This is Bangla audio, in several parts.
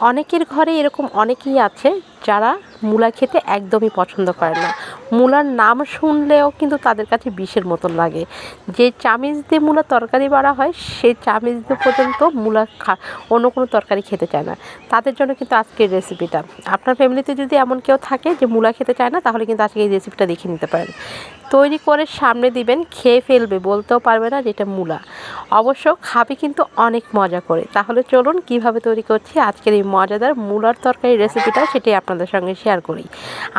অনেকের ঘরে এরকম অনেকেই আছে যারা মূলা খেতে একদমই পছন্দ করে না। মূলার নাম শুনলেও কিন্তু তাদের কাছে বিষের মতন লাগে। যে চামিচ দিয়ে মূলা তরকারি বাড়া হয় সেই চামিচ দিয়ে পর্যন্ত মূলা খা, অন্য কোনো তরকারি খেতে চায় না। তাদের জন্য কিন্তু আজকের রেসিপিটা আপনার ফ্যামিলিতে যদি এমন কেউ থাকে যে মূলা খেতে চায় না, তাহলে কিন্তু আজকে এই রেসিপিটা দেখে নিতে পারেন। তৈরি করে সামনে দিবেন, খেয়ে ফেলবে, বলতেও পারবে না যেটা মূলা। অবশ্য খাবে কিন্তু অনেক মজা করে। তাহলে চলুন কীভাবে তৈরি করছি আজকের এই মজাদার মূলার তরকারি রেসিপিটা, সেটাই আপনাদের সঙ্গে শেয়ার করি।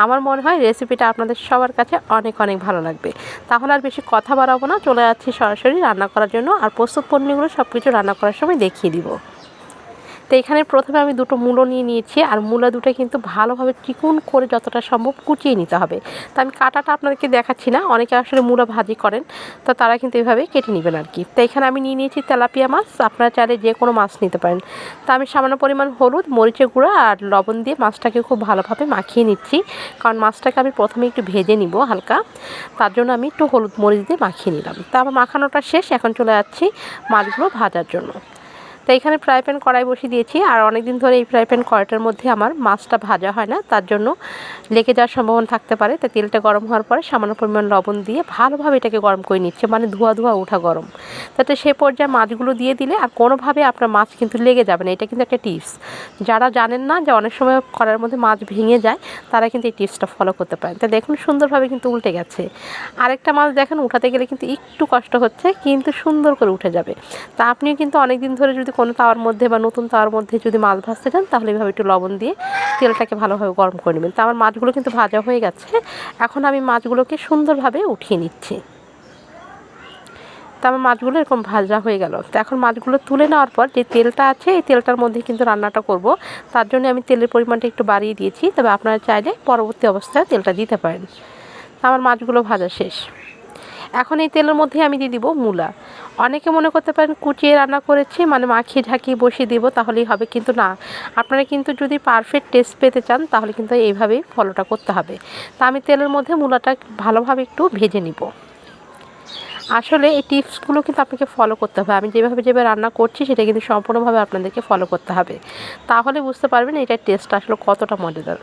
আমার মনে হয় রেসিপিটা আপনাদের সবার কাছে অনেক অনেক ভালো লাগবে। তাহলে আর বেশি কথা বাড়াবো না, চলে যাচ্ছি সরাসরি রান্না করার জন্য, আর প্রস্তুত পণ্যগুলো সব কিছু রান্না করার সময় দেখিয়ে দিব। তো এখানে প্রথমে আমি দুটো মূলো নিয়ে নিয়েছি, আর মূলা দুটো কিন্তু ভালোভাবে চিকুন করে যতটা সম্ভব কুচিয়ে নিতে হবে। তো আমি কাটাটা আপনাদেরকে দেখাচ্ছি না, অনেকে আসলে মূলা ভাজি করেন, তো তারা কিন্তু এভাবে কেটে নেবেন আর কি। তো এখানে আমি নিয়ে নিয়েছি তেলাপিয়া মাছ, আপনারা চাইলে যে কোনো মাছ নিতে পারেন। তো আমি সামান্য পরিমাণ হলুদ, মরিচের গুঁড়া আর লবণ দিয়ে মাছটাকে খুব ভালোভাবে মাখিয়ে নিচ্ছি, কারণ মাছটাকে আমি প্রথমে একটু ভেজে নিব হালকা। তার জন্য আমি একটু হলুদ মরিচ দিয়ে মাখিয়ে নিলাম। তো আমার মাখানোটা শেষ, এখন চলে যাচ্ছি মাছগুলো ভাজার জন্য। তো এখানে ফ্রাই প্যান কড়াই বসিয়ে দিয়েছি। আর অনেক দিন ধরে এই ফ্রাই প্যান কড়াইটার মধ্যে আমার মাছটা ভাজা হয় না, তার জন্য লেগে যাওয়ার সম্ভাবনা থাকতে পারে। তো তেলটা গরম হওয়ার পরে সামান্য পরিমাণ লবণ দিয়ে ভালোভাবে এটাকে গরম করে নিচ্ছে মানে ধোয়া ধোয়া ওঠা গরম। তাতে সে পর্যায়ে মাছগুলো দিয়ে দিলে আর কোনোভাবে আপনার মাছ কিন্তু লেগে যাবে না। এটা কিন্তু একটা টিপস। যারা জানেন না যে অনেক সময় কড়াইয়ের মধ্যে মাছ ভেঙে যায়, তারা কিন্তু এই টিপসটা ফলো করতে পারেন। তো দেখুন, সুন্দরভাবে কিন্তু উল্টে গেছে। আরেকটা মাছ দেখেন, উঠাতে গেলে কিন্তু একটু কষ্ট হচ্ছে, কিন্তু সুন্দর করে উঠে যাবে। তা আপনিও কিন্তু অনেক দিন ধরে যদি কোনো তাওয়ার মধ্যে বা নতুন তাওয়ার মধ্যে যদি মাছ ভাজতে চান, তাহলে এভাবে একটু লবণ দিয়ে তেলটাকে ভালোভাবে গরম করে নেবেন। তো আমার মাছগুলো কিন্তু ভাজা হয়ে গেছে। এখন আমি মাছগুলোকে সুন্দরভাবে উঠিয়ে নিচ্ছি। তো আমার মাছগুলো এরকম ভাজা হয়ে গেল। তো এখন মাছগুলো তুলে নেওয়ার পর যে তেলটা আছে, এই তেলটার মধ্যে কিন্তু রান্নাটা করব। তার জন্য আমি তেলের পরিমাণটা একটু বাড়িয়ে দিয়েছি। তবে আপনারা চাইলে পরবর্তী অবস্থায় তেলটা দিতে পারেন। আমার মাছগুলো ভাজা শেষ। এখন এই তেলের মধ্যে আমি দিয়ে দিব মূলা। অনেকে মনে করতে পারেন কুচিয়ে রান্না করেছি মানে মাখিয়ে ঢাকিয়ে বসিয়ে দিব, তাহলেই হবে। কিন্তু না, আপনারা কিন্তু যদি পারফেক্ট টেস্ট পেতে চান, তাহলে কিন্তু এইভাবেই ফলোটা করতে হবে। তা আমি তেলের মধ্যে মূলাটা ভালোভাবে একটু ভেজে নিব। আসলে এই টিপসগুলো কিন্তু আপনাকে ফলো করতে হবে। আমি যেভাবে যেভাবে রান্না করছি, সেটা কিন্তু সম্পূর্ণভাবে আপনাদেরকে ফলো করতে হবে। তাহলে বুঝতে পারবেন এটার টেস্ট আসলে কতটা মজাদার।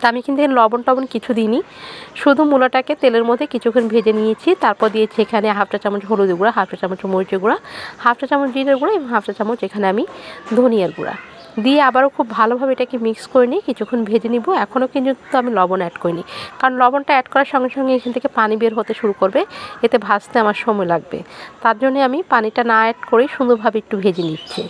তা আমি কিন্তু লবণ টবণ কিছু দিইনি। শুধু মূলাটাকে তেলের মধ্যে কিছুক্ষণ ভেজে নিয়েছি। তারপর দিয়েছি এখানে হাফটা চামচ হলুদ গুঁড়া হাফটা চামচ মরিচের গুঁড়া হাফটা চামচ জিরের গুঁড়া এবং হাফটা চামচ এখানে আমি ধনিয়ার গুঁড়া। দিয়ে আবারও খুব ভালোভাবে এটাকে মিক্স করে নিই কিছুক্ষণ ভেজে নিব। এখনও কিন্তু আমি লবণ অ্যাড করিনি। কারণ লবণটা অ্যাড করার সঙ্গে সঙ্গে এখান থেকে পানি বের হতে শুরু করবে। এতে ভাজতে আমার সময় লাগবে। তার জন্যে আমি পানিটা না অ্যাড করেই সুন্দরভাবে একটু ভেজে নিচ্ছি।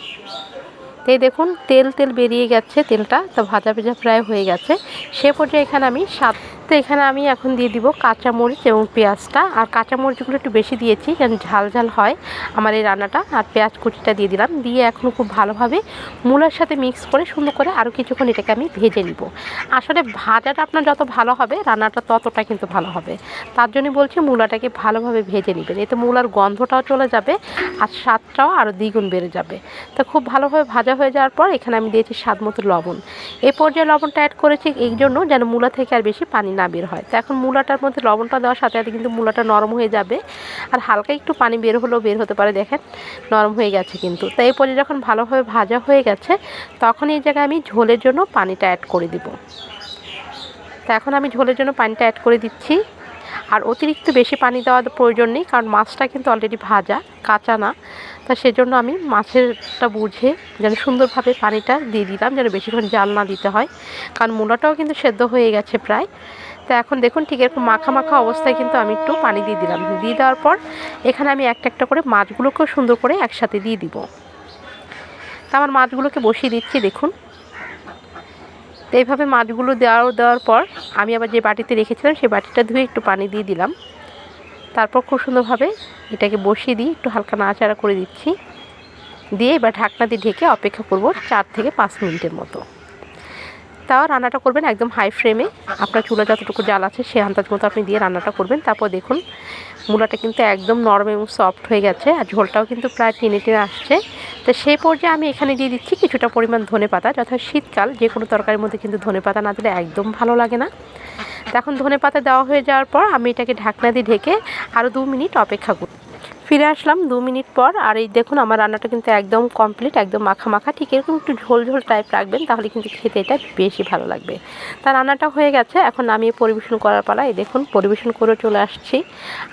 তাই দেখুন, তেল তেল বেরিয়ে গেছে তেলটা। তো ভাজা ভেজা প্রায় হয়ে গেছে। সে পর্যায়ে এখানে আমি সাত তো এখানে আমি এখন দিয়ে দিব কাঁচামরিচ এবং পেঁয়াজটা। আর কাঁচামরিচগুলো একটু বেশি দিয়েছি যেন ঝাল ঝাল হয় আমার এই রান্নাটা। আর পেঁয়াজ কুচিটা দিয়ে দিলাম। দিয়ে এখন খুব ভালোভাবে মূলার সাথে মিক্স করে সুন্দর করে আরও কিছুক্ষণ এটাকে আমি ভেজে নিব। আসলে ভাজাটা আপনার যত ভালো হবে, রান্নাটা ততটা কিন্তু ভালো হবে। তার জন্য বলছি মূলাটাকে ভালোভাবে ভেজে নেবেন। এতে মূলার গন্ধটাও চলে যাবে, আর স্বাদটাও আরও দ্বিগুণ বেড়ে যাবে। তো খুব ভালোভাবে ভাজা হয়ে যাওয়ার পর এখানে আমি দিয়েছি স্বাদ মতো লবণ। এই পর্যায়ে লবণটা অ্যাড করেছি এই জন্য যেন মূলা থেকে আর বেশি পানি না বের হয়। তো এখন মূলাটার মধ্যে লবণটা দেওয়ার সাথে সাথে কিন্তু মূলাটা নরম হয়ে যাবে। আর হালকা একটু পানি বের হলেও বের হতে পারে, দেখেন, নরম হয়ে গেছে কিন্তু। তো এই পর্যায়ে যখন ভালোভাবে ভাজা হয়ে গেছে, তখন এই জায়গায় আমি ঝোলের জন্য পানিটা অ্যাড করে দিব। তো এখন আমি ঝোলের জন্য পানিটা অ্যাড করে দিচ্ছি। আর অতিরিক্ত বেশি পানি দেওয়ার প্রয়োজন নেই, কারণ মাছটা কিন্তু অলরেডি ভাজা, কাঁচা না। তা সেজন্য আমি মাছেরটা বুঝে যেন সুন্দরভাবে পানিটা দিয়ে দিলাম, যেন বেশিক্ষণ জাল না দিতে হয়, কারণ মূলাটাও কিন্তু সেদ্ধ হয়ে গেছে প্রায়। তা এখন দেখুন ঠিক এরকম মাখা মাখা অবস্থায় কিন্তু আমি একটু পানি দিয়ে দিলাম। দিয়ে দেওয়ার পর এখানে আমি একটা একটা করে মাছগুলোকেও সুন্দর করে একসাথে দিয়ে দিব। তা আমার মাছগুলোকে বসিয়ে দিচ্ছি, দেখুন। তো এইভাবে মাছগুলো দেওয়ার দেওয়ার পর আমি আবার যে বাটিতে রেখেছিলাম সেই বাটিটা ধুয়ে একটু পানি দিয়ে দিলাম। তারপর খুব সুন্দরভাবে এটাকে বসিয়ে দিই একটু হালকা নাড়াচাড়া করে দিচ্ছি। দিয়ে এবার ঢাকনা দিয়ে ঢেকে অপেক্ষা করব চার থেকে পাঁচ মিনিটের মতো। তাও রান্নাটা করবেন একদম হাই ফ্লেমে আপনার চুলা যতটুকু জাল আছে সে আন্দাজ মতো আপনি দিয়ে রান্নাটা করবেন। তারপর দেখুন, মূলাটা কিন্তু একদম নরম এবং সফট হয়ে গেছে আর ঝোলটাও কিন্তু প্রায় টেনে টেনে আসছে। তো সেই পর্যায়ে আমি এখানে দিয়ে দিচ্ছি কিছুটা পরিমাণ ধনে পাতা, যথা শীতকাল যে কোনো তরকারির মধ্যে কিন্তু ধনে পাতা না দিলে একদম ভালো লাগে না। তখন ধনে পাতা দেওয়া হয়ে যাওয়ার পর আমি এটাকে ঢাকনা দিয়ে ঢেকে আরও দু মিনিট অপেক্ষা করি ফিরে আসলাম দু মিনিট পর। আর এই দেখুন, আমার রান্নাটা কিন্তু একদম কমপ্লিট একদম মাখা মাখা ঠিক এরকম একটু ঝোল ঝোল টাইপ রাখবেন, তাহলে কিন্তু খেতে এটা বেশি ভালো লাগবে। তা রান্নাটা হয়ে গেছে, এখন নামিয়ে পরিবেশন করার পালা। এই দেখুন, পরিবেশন করে চলে আসছি।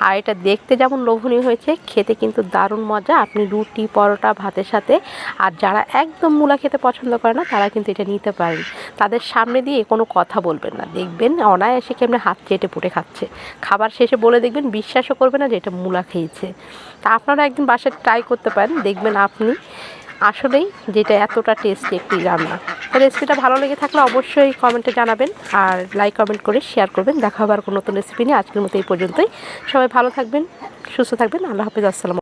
আর এটা দেখতে যেমন লোভনীয় হয়েছে, খেতে কিন্তু দারুণ মজা। আপনি রুটি, পরোটা, ভাতের সাথে, আর যারা একদম মূলা খেতে পছন্দ করে না, তারা কিন্তু এটা নিতে পারেন। তাদের সামনে দিয়ে কোনো কথা বলবেন না। দেখবেন অনায়াসে কেমনে হাত চেটে পুটে খাচ্ছে। খাবার শেষে বলে দেখবেন, বিশ্বাসও করবে না যে এটা মূলা খেয়েছে। তা আপনারা একদিন বাসায় ট্রাই করতে পারেন, দেখবেন আপনি আসলেই যেটা এতটা টেস্টি একটি রান্না। তো রেসিপিটা ভালো লেগে থাকলে অবশ্যই কমেন্টে জানাবেন আর লাইক কমেন্ট করে শেয়ার করবেন। দেখা হবার কোনো নতুন রেসিপি নিয়ে। আজকের মতো এই পর্যন্তই। সবাই ভালো থাকবেন, সুস্থ থাকবেন। আল্লাহ হাফিজ। আসসালাম